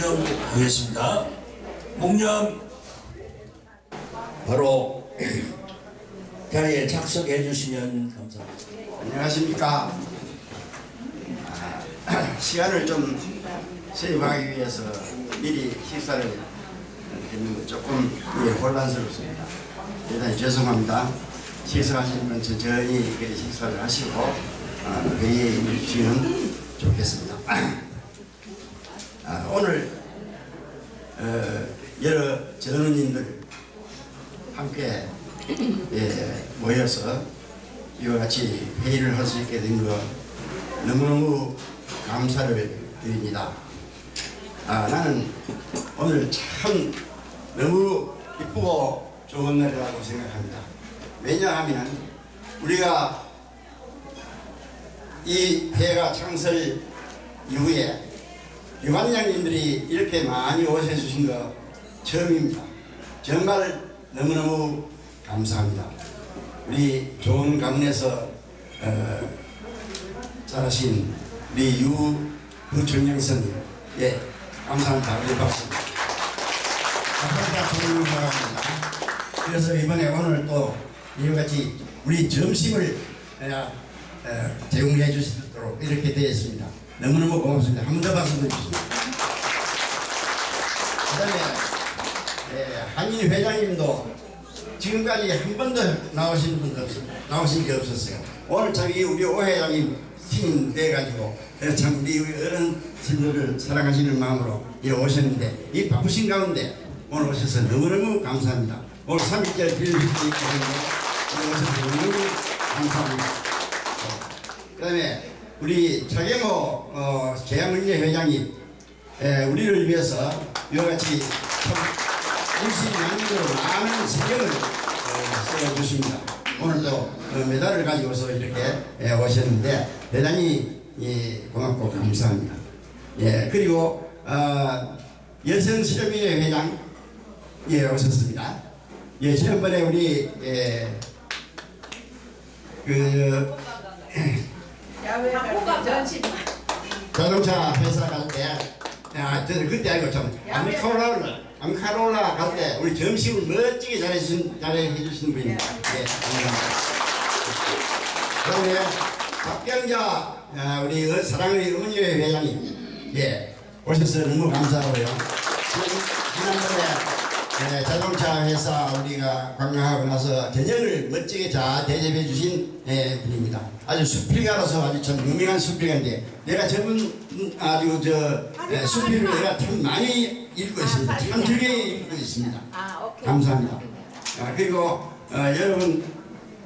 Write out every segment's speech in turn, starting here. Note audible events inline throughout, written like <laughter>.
하겠습니다. 목념 바로 자리에 착석해 주시면 감사합니다. 안녕하십니까. 아, <clears throat> 시간을 좀 세입하기 위해서 미리 식사를 했는데 조금 예, 혼란스럽습니다. 대단히 죄송합니다. 식사하시는 분 천천히 그 식사를 하시고 어, 회의에 임해 주시면 좋겠습니다. <clears throat> 아, 오늘 어, 여러 전원님들 함께 예, 모여서 이와 같이 회의를 할 수 있게 된 거 너무너무 감사를 드립니다. 아, 나는 오늘 참 너무 기쁘고 좋은 날이라고 생각합니다. 왜냐하면 우리가 이 회가 창설 이후에 유관장님들이 이렇게 많이 오셔 주신 거 처음입니다. 정말 너무너무 감사합니다. 우리 좋은 가문에서 어, 자라신 우리 유부정영선님 예 감사합니다. 우리 박수. 감사합니다. 좋은 바랍니다. 그래서 이번에 오늘 또 이와 같이 우리 점심을 어, 어, 제공해 주시도록 이렇게 되었습니다. 너무너무 고맙습니다. 한 번 더 박수 주십시오. 그 다음에 예, 한인 회장님도 지금까지 한 번도 나오신 분도 없, 나오신 게 없었어요. 오늘 저기 우리 오 회장님 팀 돼가지고 참 우리 어른들을 사랑하시는 마음으로 이 오셨는데 이 바쁘신 가운데 오늘 오셔서 너무너무 감사합니다. 오늘 3일절 빌릴 수 있거든요. 오셔서 너무너무 감사합니다. 그 다음에 우리 차경호 어, 계양은예 회장님 에, 우리를 위해서 이와 같이 일시 양으로 많은 세력을 어, 써주십니다. 오늘도 어, 메달을 가지고서 이렇게 예, 오셨는데 대단히 예, 고맙고 감사합니다. 예, 그리고 어, 여성실험위회 회장 예, 오셨습니다. 예, 지난번에 우리 예, 그 자동차 회사 갈 때, 야, 저는 그때 알고 참, 암카로라, 암카로라 갈 때, 우리 점심을 멋지게 잘해주신, 잘해주신 분입니다. 예, 감사합니다. 그다음에 박경자, 아, 우리 어, 사랑의 어머니회 회장님, 예, 오셔서 너무 감사하고요. 지난번에 네, 자동차 회사 우리가 관광하고 나서 저녁을 멋지게 잘 대접해 주신 예, 분입니다. 아주 수필가로서 아주 참 유명한 수필가인데 내가 저분 음, 아주 저 예, 수필을 내가 참 많이 읽고 있습니다. 참 즐겨 읽고 있습니다. 감사합니다. 아, 그리고 어, 여러분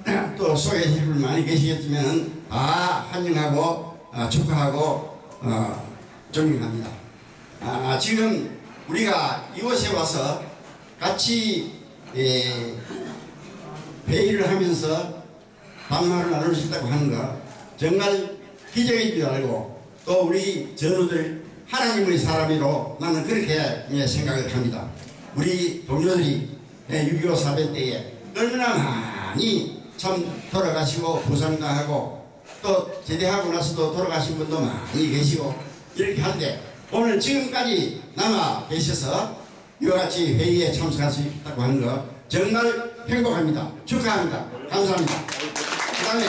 <clears throat> 또 소개해주실 분 많이 계시겠지만 다 환영하고 어, 축하하고 어, 존경합니다. 아, 지금 우리가 이곳에 와서 같이 예, 회의를 하면서 반말을 나눌 수 있다고 하는 거 정말 기적인 줄 알고 또 우리 전우들 하나님의 사람이로 나는 그렇게 예, 생각을 합니다. 우리 동료들이 예, 6.25 사변 때에 얼마나 많이 참 돌아가시고 부상당하고 또 제대하고 나서도 돌아가신 분도 많이 계시고 이렇게 한데 오늘 지금까지 남아 계셔서 이와 같이 회의에 있다고 하는 거 정말 행복합니다. 축하합니다. 감사합니다. 그 다음에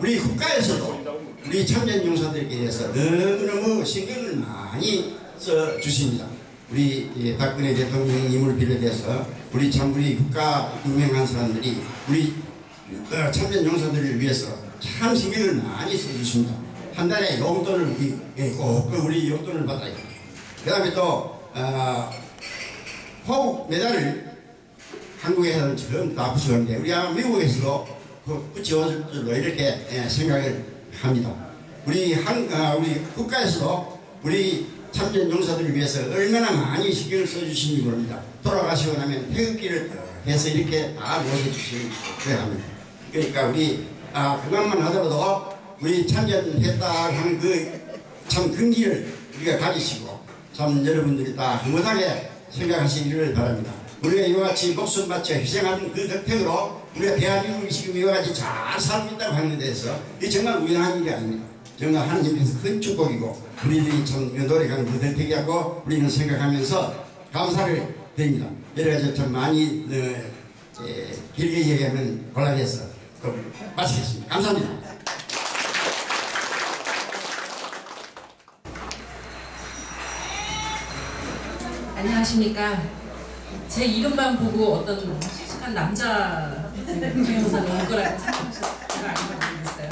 우리 국가에서도 우리 참전 용사들에 대해서 너무너무 신경을 많이 써 주십니다. 우리 예, 박근혜 대통령님을 비롯해서 우리 참 우리 국가 유명한 사람들이 우리 어, 참전 용사들을 위해서 참 신경을 많이 써주십니다. 한 달에 용돈을 예, 꼭 우리 용돈을 받아요. 그 다음에 또 어, 호국 메달을 한국에서는 처음 다 붙여오는데 우리 아마 미국에서도 그 붙여줄 줄로 이렇게 예, 생각을 합니다. 우리 한 어, 우리 국가에서도 우리 참전 용사들을 위해서 얼마나 많이 신경을 써주시는지 모릅니다. 돌아가시고 나면 태극기를 해서 이렇게 다 모셔주셔야 합니다. 그러니까 우리 아 그것만 하더라도 우리 참전했다 하는 그 참 근기를 우리가 가지시고 참 여러분들이 다 흐뭇하게 생각하시기를 바랍니다. 우리가 이와 같이 목숨 바쳐 희생하는 그 덕택으로 우리가 대한민국이 지금 이와 같이 잘 살고 있다고 하는 데서 이 정말 우연한 일이 아닙니다. 정말 하나님께서 큰 축복이고 우리들이 참 노력하는 무대택이라고 우리는 생각하면서 감사를 드립니다. 여러 가지 좀 많이 어, 예, 길게 얘기하면 곤란해서 그, 마치겠습니다. 감사합니다. 안녕하십니까. 제 이름만 보고 어떤 씩씩한 남자 동영상이 올 거라고 생각하셨을 아닌 걸 모르겠어요.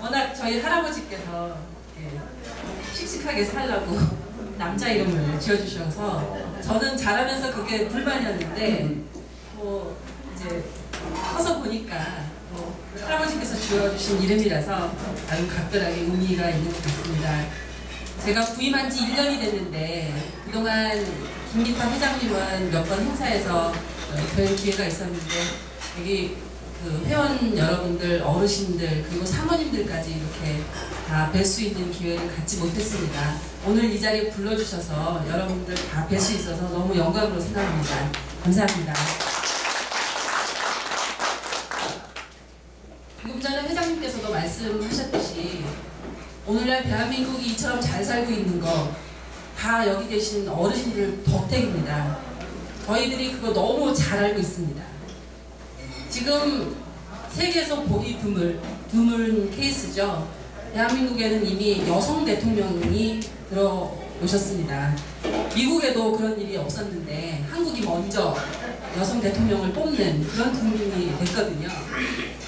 워낙 저희 할아버지께서 씩씩하게 살라고 남자 이름을 지어주셔서 저는 자라면서 그게 불만이었는데 뭐 이제 커서 보니까 뭐 할아버지께서 지어주신 이름이라서 아주 각별하게 의미가 있는 것 같습니다. 제가 부임한 지 1년이 됐는데 그동안 김기타 회장님은 몇 번 행사에서 어, 뵐 기회가 있었는데 여기 그 회원 여러분들, 어르신들 그리고 사모님들까지 이렇게 다 뵐 수 있는 기회를 갖지 못했습니다. 오늘 이 자리에 불러주셔서 여러분들 다 뵐 수 있어서 너무 영광으로 생각합니다. 감사합니다. 조금 전에 회장님께서도 말씀하셨듯이 오늘날 대한민국이 이처럼 잘 살고 있는 거 다 여기 계신 어르신들 덕택입니다. 저희들이 그거 너무 잘 알고 있습니다. 지금 세계에서 보기 드물, 드문 케이스죠. 대한민국에는 이미 여성 대통령이 들어오셨습니다. 미국에도 그런 일이 없었는데 한국이 먼저 여성 대통령을 뽑는 그런 국민이 됐거든요.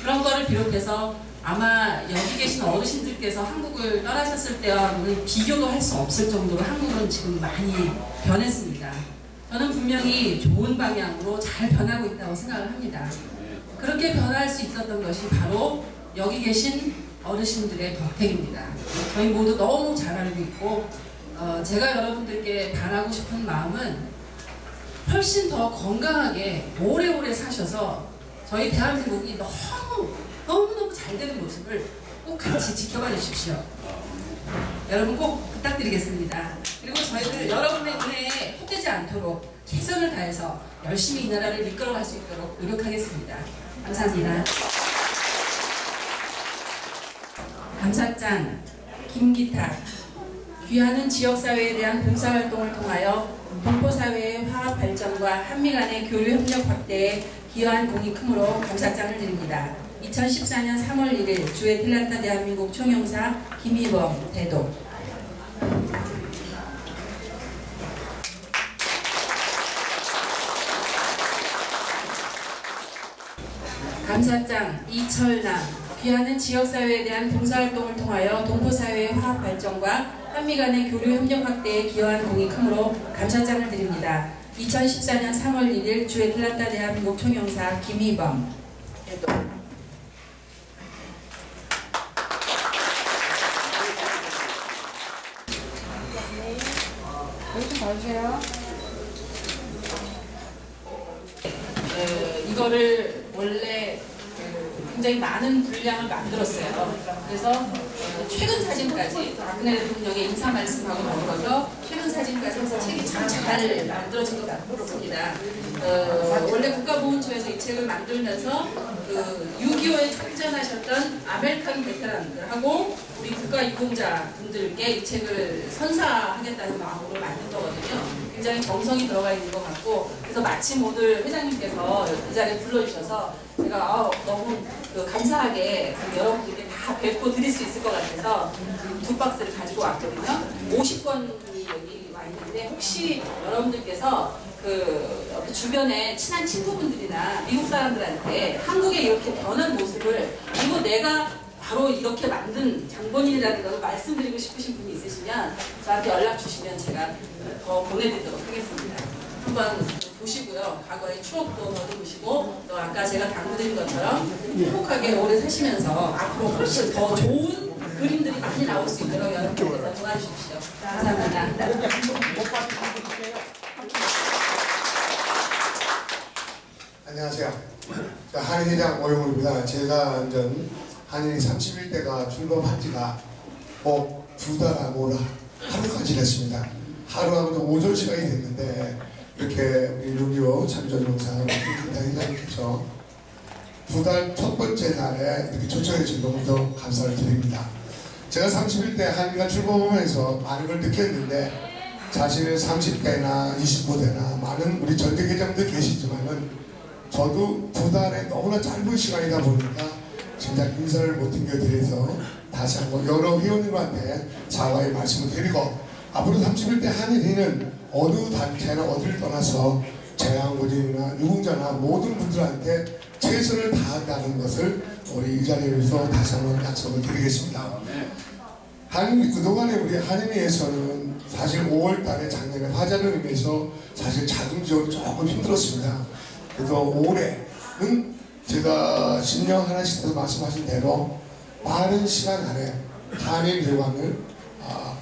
그런 거를 비롯해서 아마 여기 계신 어르신들께서 한국을 떠나셨을 때와는 비교도 할 수 없을 정도로 한국은 지금 많이 변했습니다. 저는 분명히 좋은 방향으로 잘 변하고 있다고 생각을 합니다. 그렇게 변할 수 있었던 것이 바로 여기 계신 어르신들의 덕택입니다. 저희 모두 너무 잘 알고 있고 어, 제가 여러분들께 바라고 싶은 마음은 훨씬 더 건강하게 오래오래 사셔서 저희 대한민국이 너무 너무너무 잘 되는 모습을 꼭 같이 지켜봐 주십시오. 여러분 꼭 부탁드리겠습니다. 그리고 저희들 여러분의 은혜에 헛되지 않도록 최선을 다해서 열심히 이 나라를 이끌어갈 수 있도록 노력하겠습니다. 감사합니다. 감사장 김기타 귀하는 지역사회에 대한 봉사활동을 통하여 동포사회의 화합 발전과 한미 간의 교류 협력 확대에 기여한 공이 크므로 감사장을 드립니다. 2014년 3월 1일 주의 틸란타 대한민국 총영사 김희범 대도 감사장 이철남 귀하는 지역사회에 대한 봉사활동을 통하여 동포사회의 화합 발전과 한미 간의 교류 협력 확대에 기여한 크므로 감사장을 드립니다. 2014년 3월 1일 주의 틸란타 대한민국 총영사 김희범 여기 좀 봐주세요. 그, 이거를 원래 그 굉장히 많은 분량을 만들었어요. 그래서 어, 최근 사진까지 박근혜 대통령의 인사 말씀하고 더불어서 최근 사진까지 해서 책이 참 잘 만들어진 것 같습니다. 어, 원래 국가보훈처에서 이 책을 만들면서 그 6.25에 참전하셨던 아메리칸 베테랑들하고 우리 국가유공자 분들께 이 책을 선사하겠다는 마음으로 만든 거거든요. 굉장히 정성이 들어가 있는 것 같고 그래서 마침 오늘 회장님께서 이 자리에 불러주셔서 제가 아, 너무 그 감사하게 그 여러분들께 다 뵙고 드릴 수 있을 것 같아서 두 박스를 가지고 왔거든요. 50권이 여기 와 있는데 혹시 여러분들께서 그 주변에 친한 친구분들이나 미국 사람들한테 한국의 이렇게 변한 모습을 그리고 내가 바로 이렇게 만든 장본인이라는 걸 말씀드리고 싶으신 분이 있으시면 저한테 연락 주시면 제가 더 보내드리도록 하겠습니다. 한번 보시고요. 과거의 추억도 더듬으시고 또 아까 제가 당부드린 것처럼 행복하게 오래 사시면서 앞으로 훨씬 더 좋은 그림들이 많이 나올 수 있도록 여러분께서 도와주십시오. 감사합니다. 안녕하세요. 자, 한인회장 오영훈입니다. 제가 완전 한인이 31대가 출범한 지가 뭐두 달하고 하루가 지났습니다. 하루하고도 오전 시간이 됐는데 이렇게 우리 6.25 참전용사 김기타 회장님께서 두 달 첫 번째 날에 이렇게 초청해 주신 너무 더 감사를 드립니다. 제가 31대 한이가 출범하면서 많은 걸 느꼈는데 사실 30대나 25대나 많은 우리 전직 회장들 계시지만은 저도 두 달에 너무나 짧은 시간이다 보니까 진짜 인사를 못 드려드려서 다시 한번 여러 회원님한테 사과의 말씀을 드리고 앞으로 31대 한일회는 어느 단체나 어디를 떠나서 재앙고진이나 유공자나 모든 분들한테 최선을 다한다는 것을 우리 이 자리에서 다시 한번 약속을 드리겠습니다. 한인 그동안에 우리 한인회에서는 사실 5월 달에 작년에 화재를 인해서 사실 자금 지원이 조금 힘들었습니다. 그래서 올해는 제가 신령 하나씩 말씀하신 대로 빠른 시간 안에 한인 회관을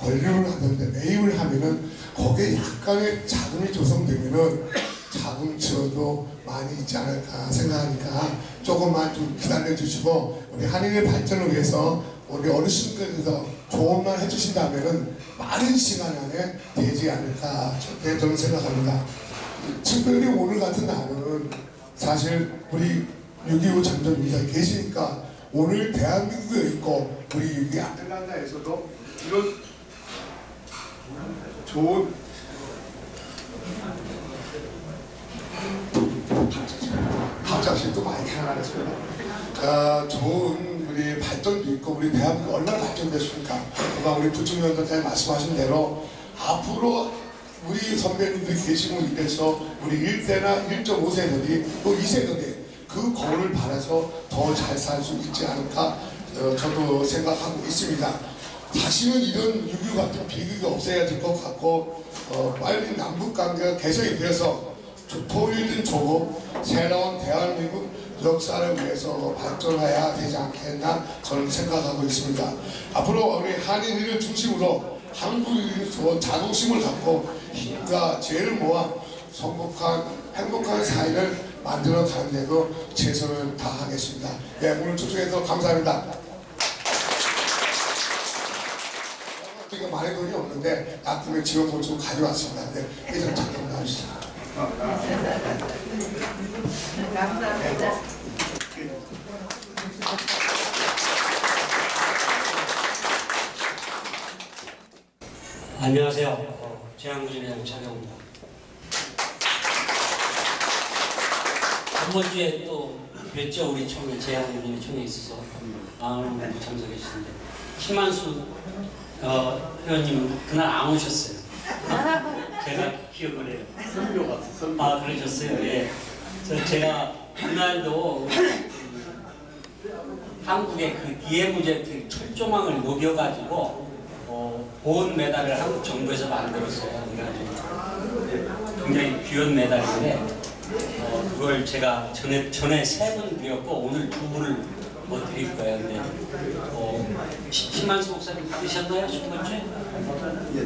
아, 건립을 하는데 매입을 하면은 거기에 약간의 자금이 조성되면은 자금 지원도 많이 있지 않을까 생각하니까 조금만 좀 기다려 주시고 우리 한인의 발전을 위해서 우리 어르신들께서 좋은 말 해주신다면은 빠른 시간 안에 되지 않을까 저는 생각합니다. 특별히 오늘 같은 날은 사실 우리 6.25 장전유가 계시니까 오늘 대한민국에 있고 우리 여기 아틀란타에서도 이런 좋은 갑자기 또 많이 생각났습니다. 아, 좋은 우리 발전도 있고 우리 대한민국 얼마나 발전됐습니까? 그가 우리 부총위원장님 말씀하신 대로 앞으로 우리 선배님들이 계시고 이래서 우리 1세나 1.5세들이 또 2세들이 그 거울을 바라서 더 잘 살 수 있지 않을까 어, 저도 생각하고 있습니다. 다시는 이런 6.25 같은 비극이 없어야 될 것 같고 어, 빨리 남북 관계가 개선이 되어서 통일된 조국 새로운 대한민국 역사를 위해서 발전해야 되지 않겠나 저는 생각하고 있습니다. 앞으로 우리 한인을 중심으로 한국인으로서 자긍심을 갖고 힘과 지혜를 모아 성복한 행복한 사회를 만들어 가는 데도 최선을 다하겠습니다. 네, 오늘 초청해서 감사합니다. 많은 돈이 없는데 나중에 지원금 좀 가져왔습니다. 네, 회장 잠깐 나오시죠. 감사합니다. 안녕하세요. 어, 재앙구진의 장영입니다. 이번 주에 또 뵀죠 우리 총회 재앙구진의 총회에 있어서 많은 분들 참석해 주셨는데 김만수 어, 회원님 그날 안 오셨어요. <laughs> 제가 기억을 해요. 선교 같아, 선교. 아 그러셨어요. 예. 저 제가 그날도 한국의 그 DMZ 철조망을 녹여가지고 어, 보온 메달을 한국 정부에서 만들었어요. 그래가지고 굉장히 귀한 메달인데 어, 그걸 제가 전에 전에 세 분 드렸고 오늘 두 분을 뭐 드릴 거예요. 근데 어, 시- 신만수 목사님 받으셨나요? 첫 번째?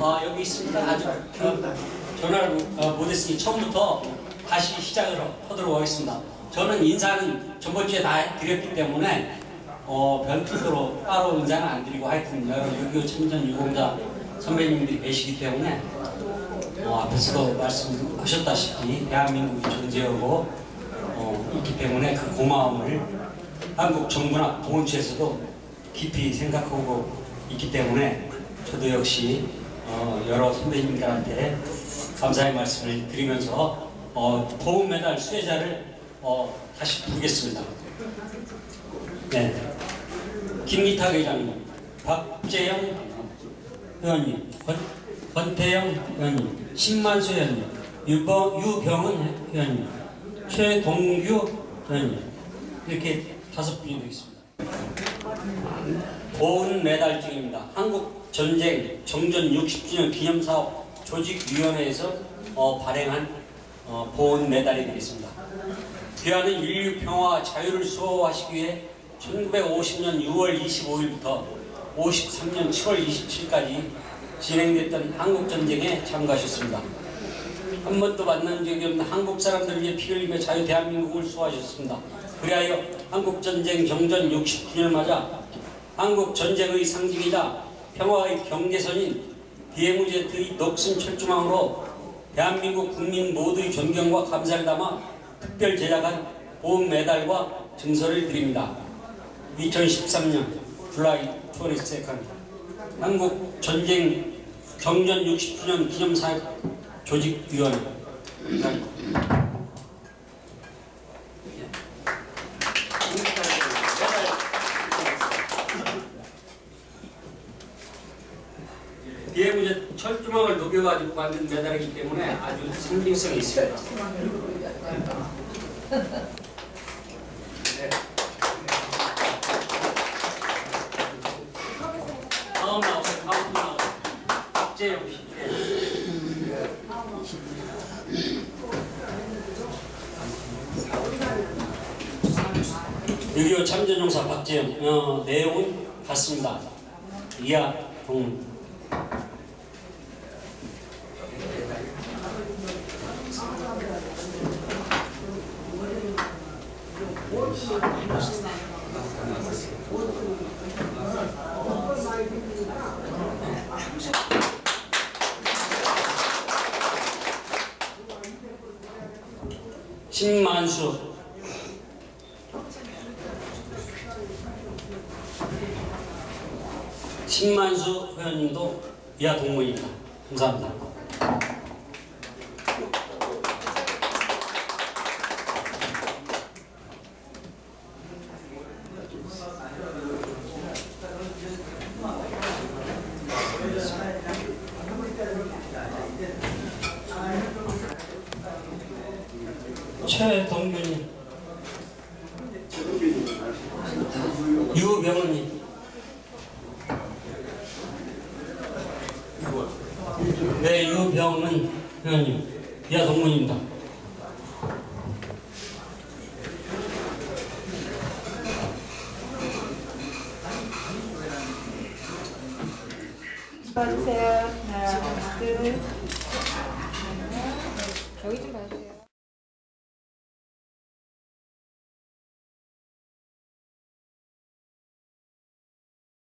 아 여기 있습니다. 아직 어, 전화를 못- 어, 못했으니 처음부터 다시 시작을 하도록 하겠습니다. 저는 인사는 전번주에 다 드렸기 때문에 어, 별도로 따로 인사는 안 드리고 하여튼 여러 6.25 참전 유공자 선배님들이 계시기 때문에 어, 앞에서도 말씀하셨다시피 대한민국이 존재하고 어, 있기 때문에 그 고마움을 한국 정부나 보훈처에서도 깊이 생각하고 있기 때문에 저도 역시 어, 여러 선배님들한테 감사의 말씀을 드리면서 어, 보훈 메달 수혜자를 어, 다시 부르겠습니다. 네. 김기탁 회장님, 박재영 의원님, 권, 권태영 의원님, 신만수 의원님, 유병, 유병은 의원님, 최동규 의원님 이렇게 다섯 분이 되겠습니다. 보훈 메달 중입니다. 한국 전쟁 정전 60주년 기념사업 조직위원회에서 어, 발행한 어, 보훈 메달이 되겠습니다. 귀하는 인류 평화와 자유를 수호하시기 위해 1950년 6월 25일부터 53년 7월 27일까지 진행됐던 한국전쟁에 참가하셨습니다. 한 번도 만난 적이 없는 한국 사람들을 위해 피 흘리며 자유 대한민국을 수호하셨습니다. 그리하여 한국전쟁 정전 60주년을 맞아 한국전쟁의 상징이자 평화의 경계선인 DMZ의 녹슨 철조망으로 대한민국 국민 모두의 존경과 감사를 담아 특별 제작한 보험 메달과 증서를 드립니다. 2013년 줄라이 22nd 한국 전쟁 경전 60주년 기념사역 조직위원 비해무제 철조망을 녹여가지고 만든 메달이기 때문에 아주 상징성이 있습니다. 네. 다음 나오세요. 다음 나오세요. 박재영 씨. 네. 6.25 참전용사 박재영 어, 내용은 같습니다. 이하 동문 신만수 신만수 회원님도 이하 동문입니다. 감사합니다. 최동균님 유병원님 네 유병은 회원님 이하 동문입니다